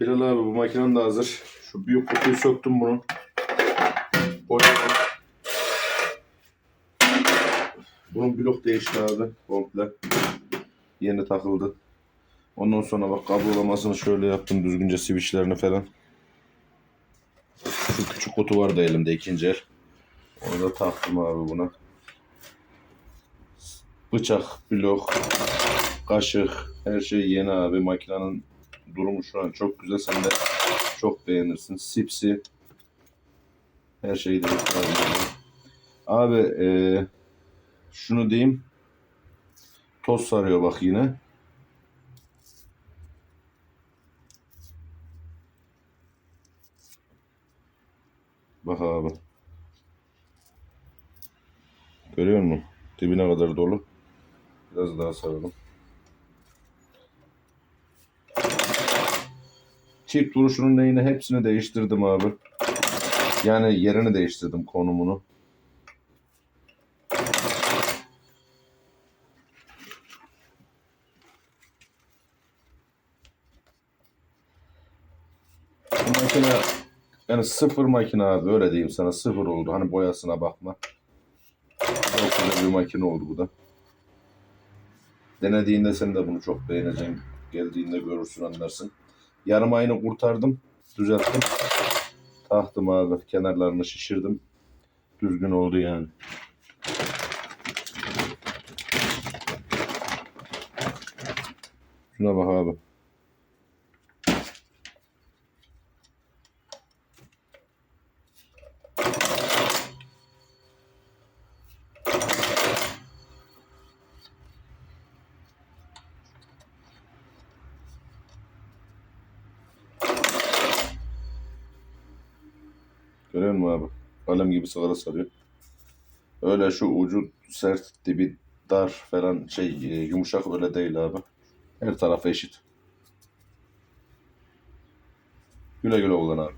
Bilal abi bu makinen de hazır. Şu büyük kutuyu söktüm bunu. Boyadım. Bunun blok değişti abi komple. Yeni takıldı. Ondan sonra bak kablolamasını şöyle yaptım düzgünce switchlerini falan. Şu küçük kutu vardı elimde ikinci el. Onu da taktım abi buna. Bıçak, blok, kaşık her şey yeni abi. Makinenin durumu şu an çok güzel. Sen de çok beğenirsin. Sipsi. Her şeyi de Abi eee şunu diyeyim. Toz sarıyor bak yine. Bak abi. Görüyor musun? Dibine kadar dolu. Biraz daha saralım. Çift duruşunun neyini hepsini değiştirdim abi. Yani yerini değiştirdim konumunu. Bu makine yani sıfır makine abi öyle diyeyim sana sıfır oldu. Hani boyasına bakma. Çok güzel bir makine oldu bu da. Denediğinde sen de bunu çok beğeneceksin. Geldiğinde görürsün anlarsın. Yarım ayını kurtardım. Düzelttim. Taktım abi. Kenarlarını şişirdim. Düzgün oldu yani. Şuna bak abi. Görüyor musun abi? Kalem gibi sigara sarıyor. Öyle şu ucu sert, dibi dar falan şey e, yumuşak öyle değil abi. Her tarafı eşit. Güle güle kullan abi.